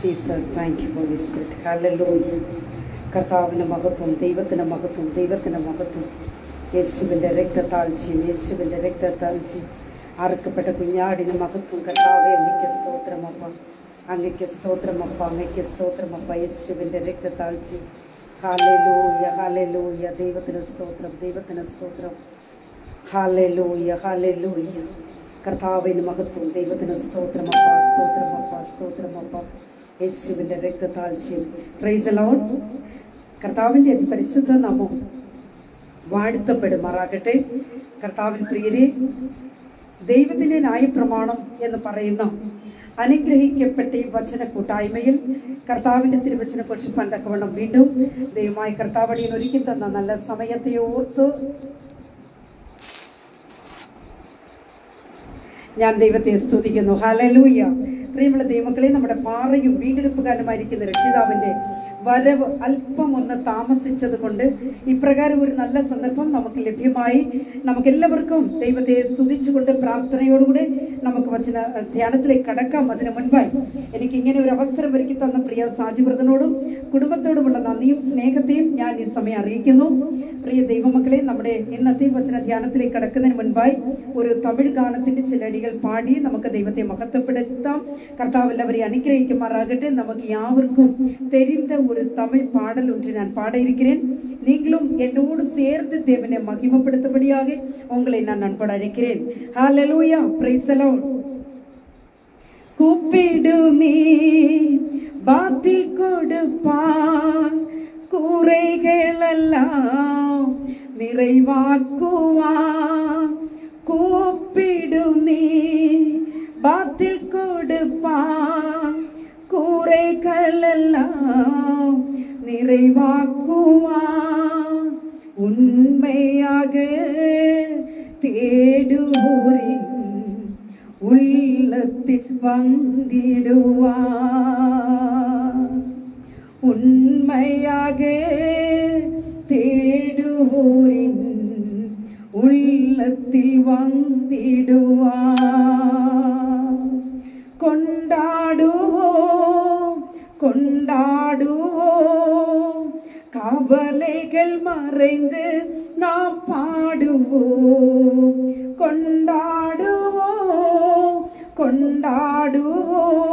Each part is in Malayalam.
Jesus thank you holy spirit hallelujah കർത്താവിന്റെ മഹത്വം ദൈവത്തിന്റെ മഹത്വം ദൈവത്തിന്റെ മഹത്വം. യേശുവിന്റെ രക്തത്താഴ്ചയും യേശുവിന്റെ രക്തത്താഴ്ചയും അറുക്കപ്പെട്ട കുഞ്ഞാടിന് മഹത്വം കർത്താവെ അങ്ങയ്ക്ക് സ്തോത്രമപ്പ അങ്ങയ്ക്ക് സ്തോത്രമപ്പ അങ്ങയ്ക്ക് സ്തോത്രമപ്പ യേശുവിന്റെ രക്തത്താഴ്ചയും ഹാലലൂയ ഹാലലൂയ ദൈവത്തിന് സ്തോത്രം ദൈവത്തിന് സ്തോത്രം. ഹാലലൂയ ഹാലലൂയ കർത്താവിന് മഹത്വം ദൈവത്തിന് സ്തോത്രമപ്പ സ്തോത്രമപ്പ സ്തോത്രമപ്പ യേശുവിന്റെ രക്തതാഴ്ചയും പ്രൈസ് അലോൺ കർത്താവിന്റെ അതിപരിശുദ്ധ നാമം വാഴ്ത്തപ്പെടുമാറാകട്ടെ. കർത്താവിൻ പ്രിയരെ ദൈവത്തിന്റെ ന്യായപ്രമാണം എന്ന് പറയുന്ന അനുഗ്രഹിക്കപ്പെട്ട ഈ വചന കൂട്ടായ്മയിൽ കർത്താവിന്റെ തിരുവചന കുറിച്ച് പണ്ടക്കവണ്ണം വീണ്ടും ദൈവമായി കർത്താവടിയിൽ ഒരുക്കി തന്ന നല്ല സമയത്തെ ഓർത്ത് ഞാൻ ദൈവത്തെ സ്തുതിക്കുന്നു. ഹലലൂയ പ്രിയമുള്ള ദൈവങ്ങളെ നമ്മുടെ പാറയും വീണ്ടെടുപ്പുകാരനുമായിരിക്കുന്ന രക്ഷിതാവിന്റെ വരവ് അല്പം ഒന്ന് താമസിച്ചത് കൊണ്ട് ഇപ്രകാരം ഒരു നല്ല സന്ദർഭം നമുക്ക് ലഭ്യമായി. നമുക്കെല്ലാവർക്കും ദൈവത്തെ സ്തുതിച്ചുകൊണ്ട് പ്രാർത്ഥനയോടുകൂടെ നമുക്ക് വചന ധ്യാനത്തിലേക്ക് കടക്കാം. അതിനു മുൻപായി എനിക്ക് ഇങ്ങനെ ഒരു അവസരം ഒരുക്കി തന്ന പ്രിയ സാജിവ്രതനോടും കുടുംബത്തോടുമുള്ള നന്ദിയും സ്നേഹത്തെയും ഞാൻ ഈ സമയം അറിയിക്കുന്നു പ്രിയ ദൈവമക്കളെ നമ്മുടെ ഇന്നത്തെ വചന ധ്യാനത്തിലേക്ക് കടക്കുന്നതിന് മുൻപായി ഒരു തമിഴ് ഗാനത്തിന്റെ ചിലടികൾ പാടി നമുക്ക് ദൈവത്തെ മഹത്വപ്പെടുത്താം കർത്താവ് എല്ലാവരെയും അനുഗ്രഹിക്കുമാറാകട്ടെ നമുക്ക് യാവർക്കും தெரிந்த ஒரு தமிழ் பாடல் ஒன்று நான் பாட இருக்கிறேன் நீங்களும் என்னோடு சேர்ந்து தேவனை மகிமைப்படுத்தபடியாக உங்களை நான் நண்பட அழைக்கிறேன் ஹalleluya praise the lord கூப்பிடுமே பாத்தில் கூரைகளெல்லாம் நிறைவாக்குவான் கூப்பிடும் நீ பாத்தில் கொடுப்பான் கூரைகளெல்லாம் நிறைவாக்குவான் உண்மையாக தேடுவோரின் உள்ளத்தில் வந்திடுவான் உண்மையாக தேடுவோரின் உள்ளத்தில் வந்திடுவான் கொண்டாடுவோம் கொண்டாடுவோம். கவலைகள் மறைந்து நாம் பாடுவோம். கொண்டாடுவோம் கொண்டாடுவோம்.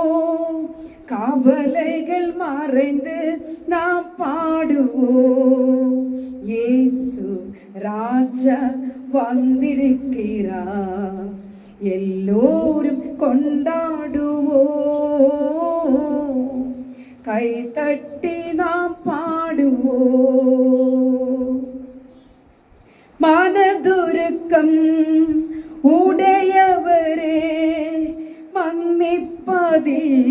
கவலைகள் மறைந்து நாம் பாடுவோம். രാജ വന്നിരിക്കിറ എല്ലോരും കൊണ്ടാടുവോ? കൈതട്ടി നാം പാടുവോ? മനദുരുക്കം ഉടയവരെ മന്നിപ്പതിൽ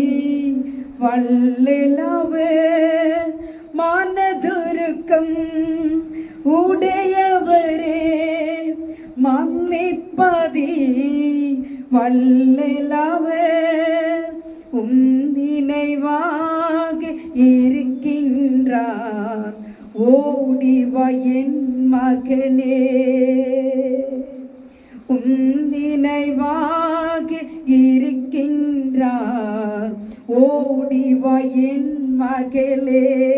വള്ളിലവേ. வல்லவர் உந்தினைவாக இருக்கின்றார். ஓடிவயன் மகளே. உந்தினைவாக இருக்கின்றார். ஓடிவயன் மகளே.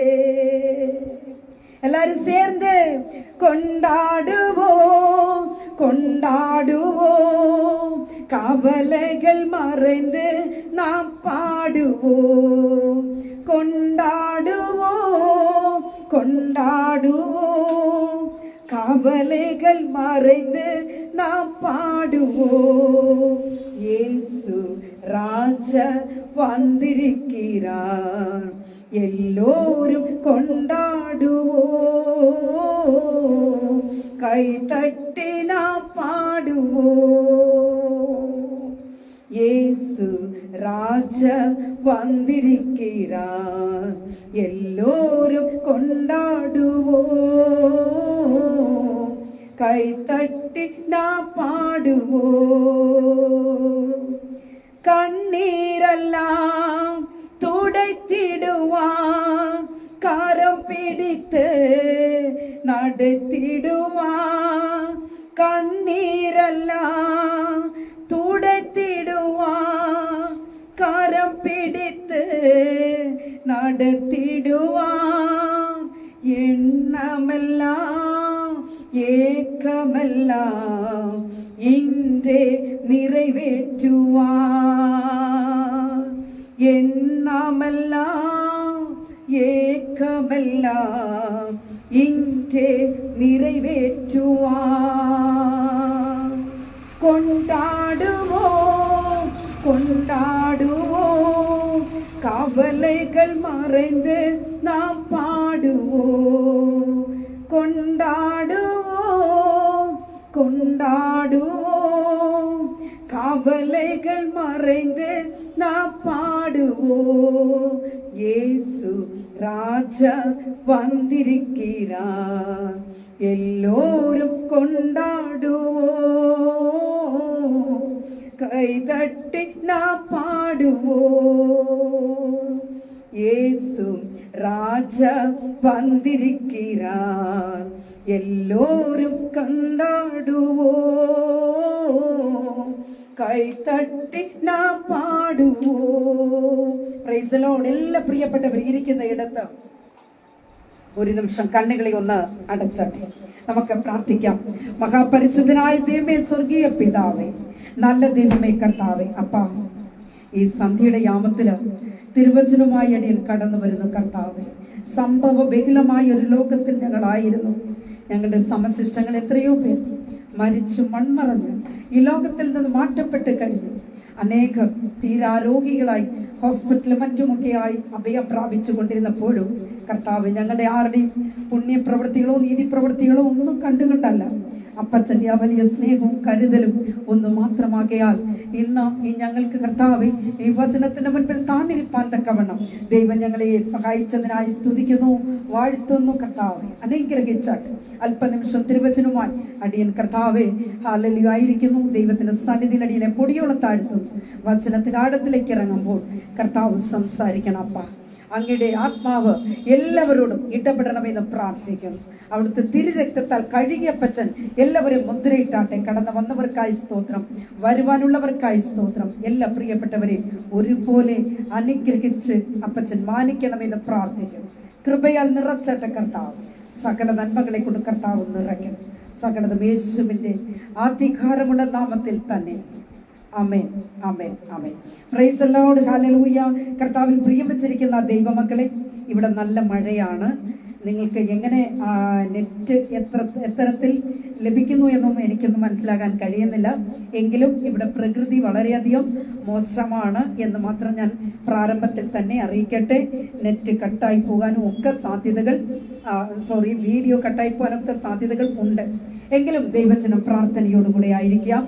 எல்லாரும் சேர்ந்து கொண்டாடுவோம் கொண்டாடுவோம். கவலைகள் மறைந்து நாம் பாடுவோம். கொண்டாடுவோம் கொண்டாடுவோம். கவலைகள் மறைந்து நாம் பாடுவோம். இயேசு ராஜ வந்திருக்கிறார். எல்லோரும் கொண்டாடுவோம். கை வந்திருக்கிறார். எல்லோரும் கொண்டாடுவோம். கை தட்டி நாம் பாடுவோம். கண்ணீரெல்லாம் துடைத்திடுவான் காரம் பிடித்து நடத்திடுவான் கண்ணீரெல்லாம் നടത്തിടുവാൻ എണ്ണമെല്ലാം ഏക്കമെല്ലാം ഇന്റെ നിറവേറ്റുവാൻ എണ്ണമെല്ലാം ഏക്കമെല്ലാം ഇന്റെ നിറവേറ്റുവാൻ കൊണ്ടാടുവോ കൊണ്ടാടുവോ கவலைகள் மறைந்து நாம் பாடுவோம். கொண்டாடுவோம் கொண்டாடுவோம். கவலைகள் மறைந்து நாம் பாடுவோம். இயேசு ராஜா வந்திருக்கிறார். எல்லோரும் கொண்டாடுவோம். എല്ലാവരും കണ്ടാടുവോ? കൈത്തട്ടി നാം പാടുവോ? പ്രൈസലോട് എല്ലാ പ്രിയപ്പെട്ടവർ ഇരിക്കുന്ന ഇടത്ത് ഒരു നിമിഷം കണ്ണുകളെ ഒന്ന് അടച്ചാട്ടെ. നമുക്ക് പ്രാർത്ഥിക്കാം. മഹാപരിശുദ്ധനായ ദൈവമേ സ്വർഗീയ പിതാവേ നല്ല ദൈവമേ കർത്താവേ അപ്പ ഈ സന്ധ്യയുടെ യാമത്തിൽ തിരുവചനമായി അടിയിൽ കടന്നു വരുന്ന കർത്താവേ. സംഭവ ബഹുലമായ ഒരു ലോകത്തിൽ ഞങ്ങളായിരുന്നു. ഞങ്ങളുടെ സമശിഷ്ടങ്ങൾ എത്രയോ പേർ മരിച്ചു മൺമറഞ്ഞ് ഈ ലോകത്തിൽ നിന്ന് മാറ്റപ്പെട്ട് കഴിഞ്ഞു. അനേകർ തീരാരോഗികളായി ഹോസ്പിറ്റലും മറ്റുമൊക്കെയായി അഭയം പ്രാപിച്ചു കൊണ്ടിരുന്നപ്പോഴും കർത്താവ് ഞങ്ങളുടെ ആരുടെയും പുണ്യപ്രവൃത്തികളോ നീതിപ്രവൃത്തികളോ ഒന്നും കണ്ടുകൊണ്ടല്ല. അപ്പച്ചന്റെ ആ വലിയ സ്നേഹവും കരുതലും ഒന്ന് മാത്രമാകയാൽ ഇന്ന് ഈ ഞങ്ങൾക്ക് കർത്താവ് ഈ വചനത്തിന്റെ മുൻപിൽ താണിരിപ്പാൻ തക്കവണ്ണം. ദൈവം ഞങ്ങളെ സഹായിച്ചതിനായി സ്തുതിക്കുന്നു വാഴ്ത്തുന്നു കർത്താവെ. അനുഗ്രഹിച്ചാട്ട് അല്പനിമിഷം തിരുവചനവുമായി അടിയൻ കർത്താവെ ഹാലലിയായിരിക്കുന്നു ദൈവത്തിന്റെ സന്നിധിയിൽ അടിയനെ പൊടിയോളം താഴ്ത്തുന്നു വചനത്തിന്റെ ആഴത്തിലേക്ക് ഇറങ്ങുമ്പോൾ കർത്താവ് സംസാരിക്കണം അപ്പ. അങ്ങയുടെ ആത്മാവ് എല്ലാവരോടും ഇടപെടണമെന്ന് പ്രാർത്ഥിക്കുന്നു. അവിടുത്തെ തിരുരക്തത്താൽ കഴുകിയപ്പച്ചൻ എല്ലാവരും മുദ്രയിട്ടാട്ടെ കടന്നു വന്നവർക്കായി സ്തോത്രം. വരുവാനുള്ളവർക്കായി സ്തോത്രം. എല്ലാ പ്രിയപ്പെട്ടവരെയും ഒരുപോലെ അനുഗ്രഹിച്ച് അപ്പച്ചൻ മാനിക്കണമെന്ന് പ്രാർത്ഥിക്കും. കൃപയാൽ നിറച്ചട്ട കർത്താവ്. സകല നന്മകളെ കൊണ്ട് കർത്താവ് നിറയ്ക്കണം സകലതും യേശുവിന്റെ അധികാരമുള്ള നാമത്തിൽ തന്നെ. അമേൻ പ്രൈസ് കർത്താവിൽ പ്രിയം വെച്ചിരിക്കുന്ന ദൈവമക്കളെ ഇവിടെ നല്ല മഴയാണ്. നിങ്ങൾക്ക് എങ്ങനെ നെറ്റ് എത്ര എത്തരത്തിൽ ലഭിക്കുന്നു എന്നൊന്നും എനിക്കൊന്നും മനസ്സിലാകാൻ കഴിയുന്നില്ല. എങ്കിലും ഇവിടെ പ്രകൃതി വളരെയധികം മോശമാണ് എന്ന് മാത്രം ഞാൻ പ്രാരംഭത്തിൽ തന്നെ അറിയിക്കട്ടെ. നെറ്റ് കട്ടായി പോകാനും ഒക്കെ സാധ്യതകൾ സോറി വീഡിയോ കട്ടായി പോകാനൊക്കെ സാധ്യതകൾ ഉണ്ട്. എങ്കിലും ദൈവജനം പ്രാർത്ഥനയോടുകൂടെ ആയിരിക്കാം.